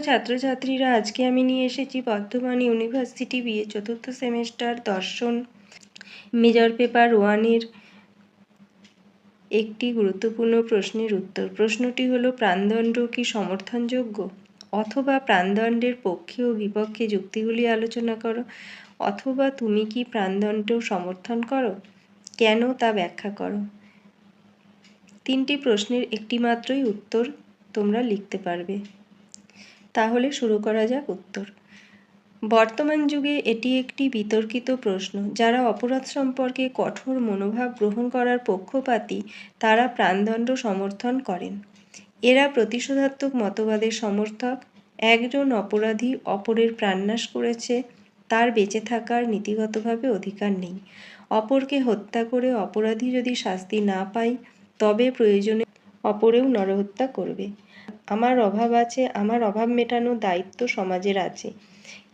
ছাত্রছাত্রীরা আজকে আমি নিয়ে এসেছি বর্ধমান ইউনিভার্সিটি বিএ চতুর্থ সেমেস্টার দর্শন। মেজর পেপার ওয়ানের একটি গুরুত্বপূর্ণ প্রশ্নের উত্তর। প্রশ্নটি হলো, প্রাণদণ্ড কি সমর্থনযোগ্য? অথবা প্রাণদণ্ডের পক্ষে ও বিপক্ষে যুক্তিগুলি আলোচনা করো। অথবা তুমি কি প্রাণদণ্ড সমর্থন করো? কেন তা ব্যাখ্যা করো? তিনটি প্রশ্নের একটি মাত্রই উত্তর তোমরা লিখতে পারবে। তাহলে শুরু করা যাক উত্তর। বর্তমান যুগে এটি একটি বিতর্কিত প্রশ্ন, যারা অপরাধ সম্পর্কে কঠোর মনোভাব গ্রহণ করার পক্ষপাতী, তারা প্রাণদণ্ড সমর্থন করেন। এরা প্রতিশোধাত্মক মতবাদের সমর্থক, একজন অপরাধী অপরের প্রাণনাশ করেছে, তার বেঁচে থাকার নীতিগতভাবে অধিকার নেই। অপরকে হত্যা করে অপরাধী যদি শাস্তি না পায়, তবে প্রয়োজনে অপরেও নরহত্যা করবে। আমার অভাব আছে, আমার অভাব মেটানোর দায়িত্ব সমাজের আছে।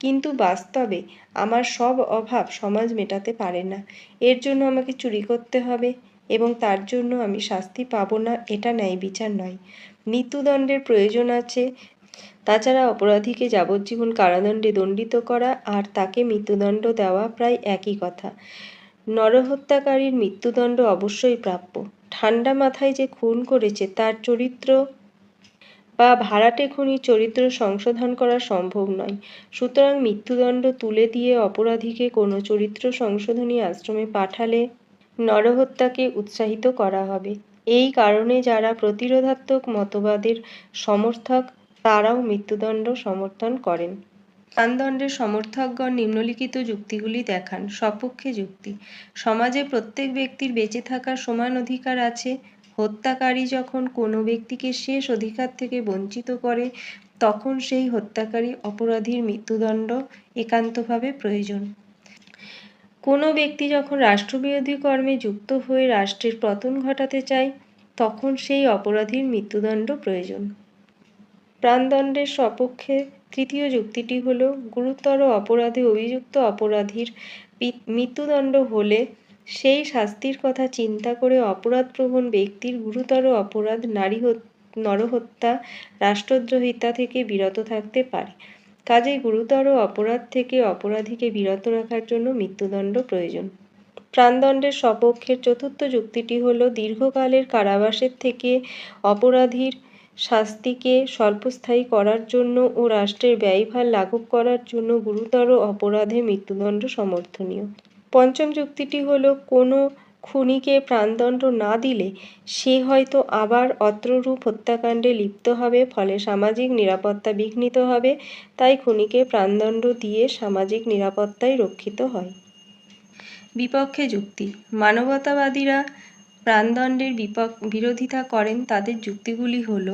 কিন্তু বাস্তবে আমার সব অভাব সমাজ মেটাতে পারে না। এর জন্য আমাকে চুরি করতে হবে এবং তার জন্য আমি শাস্তি পাবো না, এটা ন্যায় বিচার নয়। মৃত্যুদণ্ডের প্রয়োজন আছে। তাছাড়া অপরাধীকে যাবজ্জীবন কারাদণ্ডে দণ্ডিত করা আর তাকে মৃত্যুদণ্ড দেওয়া প্রায় একই কথা। নরহত্যাকারীর মৃত্যুদণ্ড অবশ্যই প্রাপ্য। ঠান্ডা মাথায় যে খুন করেছে, তার চরিত্র বা ভাড়াটে খুনির চরিত্র সংশোধন করা সম্ভব নয়। সুতরাং মৃত্যুদণ্ড তুলে দিয়ে অপরাধীকে কোনো চরিত্র সংশোধনী আশ্রমে পাঠালে নরহত্যাকে উৎসাহিত করা হবে। এই কারণে যারা প্রতিরোধাত্মক মতবাদের সমর্থক, তারাও মৃত্যুদণ্ড সমর্থন করেন। প্রাণদণ্ডের সমর্থকগণ নিম্নলিখিত যুক্তিগুলি দেখান, সপক্ষে যুক্তি। সমাজে প্রত্যেক ব্যক্তির বেঁচে থাকার সমান অধিকার আছে হত্যাকারী যখন কোনো ব্যক্তিকে শেষ অধিকার থেকে বঞ্চিত করে, তখন সেই হত্যাকারী অপরাধীর মৃত্যুদণ্ড একান্তভাবে প্রয়োজন। কোনো ব্যক্তি যখন রাষ্ট্রবিরোধী কর্মে যুক্ত হয়ে রাষ্ট্রের পতন ঘটাতে চায়, তখন সেই অপরাধীর মৃত্যুদণ্ড প্রয়োজন। প্রাণদণ্ডের সপক্ষে তৃতীয় যুক্তিটি হল, গুরুতর অপরাধে অভিযুক্ত অপরাধীর মৃত্যুদণ্ড হলে সেই শাস্তির কথা চিন্তা করে অপরাধপ্রবণ ব্যক্তির গুরুতর অপরাধ নারী নরহত্যা, রাষ্ট্রদ্রোহিতা থেকে বিরত থাকতে পারে। কাজেই গুরুতর অপরাধ থেকে অপরাধীকে বিরত রাখার জন্য মৃত্যুদণ্ড প্রয়োজন। প্রাণদণ্ডের সপক্ষের চতুর্থ যুক্তিটি হল, দীর্ঘকালের কারাবাসের থেকে অপরাধীর শাস্তিকে স্বল্পস্থায়ী করার জন্য ও রাষ্ট্রের ব্যয়ভার লাঘব করার জন্য গুরুতর অপরাধে মৃত্যুদণ্ড সমর্থনীয়। পঞ্চম যুক্তিটি হলো, কোনো খুনিকে প্রাণদণ্ড না দিলে সে হয়তো আবার অত্ররূপ হত্যাকাণ্ডে লিপ্ত হবে, ফলে সামাজিক নিরাপত্তা বিঘ্নিত হবে, তাই খুনিকে প্রাণদণ্ড দিয়ে সামাজিক নিরাপত্তাই রক্ষিত হয়। বিপক্ষে যুক্তি, মানবতাবাদীরা প্রাণদণ্ডের বিপক, বিরোধিতা করেন, তাদের যুক্তিগুলি হল,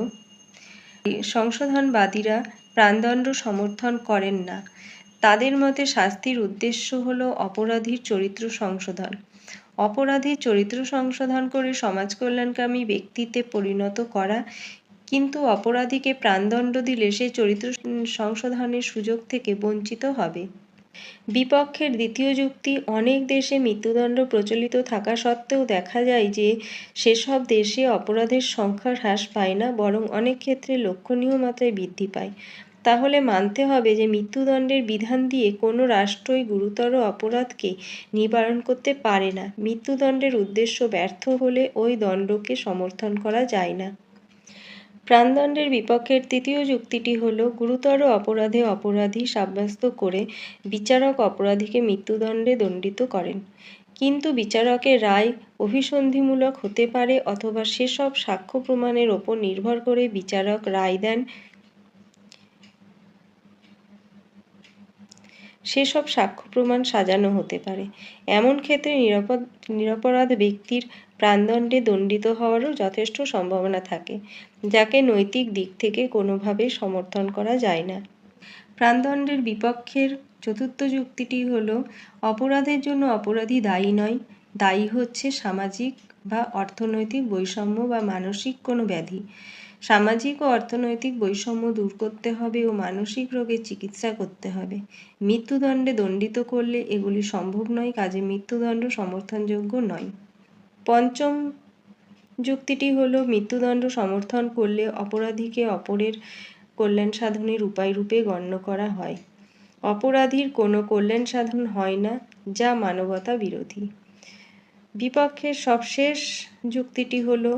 সংশোধনবাদীরা প্রাণদণ্ড সমর্থন করেন না। তাদের মতে শাস্তির উদ্দেশ্য হল অপরাধীর চরিত্র সংশোধন। অপরাধীর চরিত্র সংশোধন করে সমাজ কল্যাণকামী ব্যক্তিতে পরিণত করা, কিন্তু অপরাধীকে প্রাণদণ্ড দিলে সে চরিত্র সংশোধনের সুযোগ থেকে বঞ্চিত হবে। বিপক্ষের দ্বিতীয় যুক্তি, অনেক দেশে মৃত্যুদণ্ড প্রচলিত থাকা সত্ত্বেও দেখা যায় যে সেসব দেশে অপরাধের সংখ্যা হ্রাস পায় না, বরং অনেক ক্ষেত্রে লক্ষণীয় মাত্রায় বৃদ্ধি পায়। তাহলে মানতে হবে যে মৃত্যুদণ্ডের বিধান দিয়ে কোনো রাষ্ট্রই গুরুতর অপরাধকে নিবারণ করতে পারে না। মৃত্যুদণ্ডের উদ্দেশ্য ব্যর্থ হলে ওই দণ্ডকে সমর্থন করা যায় না। প্রাণদণ্ডের বিপক্ষের তৃতীয় যুক্তিটি হল, গুরুতর অপরাধে অপরাধী সাব্যস্ত করে বিচারক অপরাধীকে মৃত্যুদণ্ডে দণ্ডিত করেন। কিন্তু বিচারকের রায় অভিসন্ধিমূলক হতে পারে অথবা সেসব সাক্ষ্য প্রমাণের ওপর নির্ভর করে বিচারক রায় দেন সেসব সাক্ষ্য প্রমাণ সাজানো হতে পারে। এমন ক্ষেত্রে নিরাপদ, নিরপরাধ ব্যক্তির প্রাণদণ্ডে দণ্ডিত হওয়ারও যথেষ্ট সম্ভাবনা থাকে, যাকে নৈতিক দিক থেকে কোনোভাবে সমর্থন করা যায় না। প্রাণদণ্ডের বিপক্ষের চতুর্থ যুক্তিটি হল, অপরাধের জন্য অপরাধী দায়ী নয়, দায়ী হচ্ছে সামাজিক বা অর্থনৈতিক বৈষম্য বা মানসিক কোনো ব্যাধি। সামাজিক ও অর্থনৈতিক বৈষম্য দূর করতে হবে ও মানসিক রোগের চিকিৎসা করতে হবে। মৃত্যুদণ্ডে দণ্ডিত করলে এগুলি সম্ভব নয়, কাজে মৃত্যুদণ্ড সমর্থনযোগ্য নয়। পঞ্চম যুক্তিটি হলো, মৃত্যুদণ্ড সমর্থন করলে অপরাধীকে অপরের কল্যাণ সাধনের উপায় রূপে গণ্য করা হয়। অপরাধীর কোনো কল্যাণ সাধন হয় না, যা মানবতা বিরোধী। বিপক্ষের সবশেষ যুক্তিটি হলো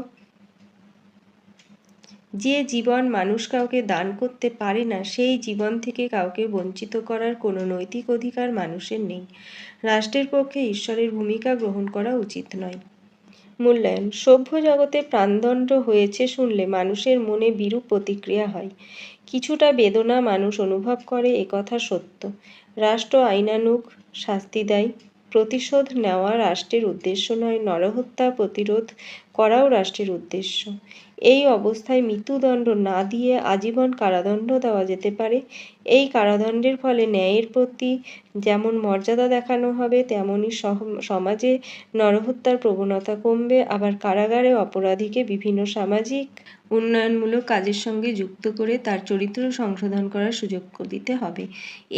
যে জীবন মানুষ কাউকে দান করতে পারে না, সেই জীবন থেকে কাউকে বঞ্চিত করার কোনো নৈতিক অধিকার মানুষের নেই। রাষ্ট্রের পক্ষে ঈশ্বরের ভূমিকা গ্রহণ করা উচিত নয়। মূল্যায়ন। সভ্য জগতে প্রাণদণ্ড হয়েছে শুনলে মানুষের মনে বিরূপ প্রতিক্রিয়া হয়। কিছুটা বেদনা মানুষ অনুভব করে একথা সত্য। রাষ্ট্র আইনানুগ শাস্তি দেয়। প্রতিশোধ নেওয়া রাষ্ট্রের উদ্দেশ্য নয়, নরহত্যা প্রতিরোধ করাও রাষ্ট্রের উদ্দেশ্য। এই অবস্থায় মৃত্যুদণ্ড না দিয়ে আজীবন কারাদণ্ড দেওয়া যেতে পারে। এই কারাদণ্ডের ফলে ন্যায়ের প্রতি যেমন মর্যাদা দেখানো হবে তেমনই সমাজে নরহত্যার প্রবণতা কমবে। আবার কারাগারে অপরাধীকে বিভিন্ন সামাজিক উন্নয়নমূলক কাজের সঙ্গে যুক্ত করে তার চরিত্র সংশোধন করার সুযোগ দিতে হবে।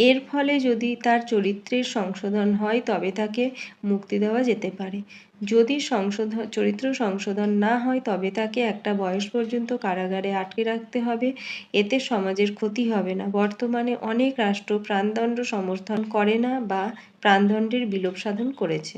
এর ফলে যদি তার চরিত্রের সংশোধন হয়, তবে তাকে মুক্তি দেওয়া যেতে পারে। যদি সংশোধন চরিত্র সংশোধন না হয় তবে তাকে একটা বয়স পর্যন্ত কারাগারে আটকে রাখতে হবে। এতে সমাজের ক্ষতি হবে না। বর্তমানে অনেক রাষ্ট্র প্রাণদণ্ড সমর্থন করে না বা প্রাণদণ্ডের বিলোপ সাধন করেছে।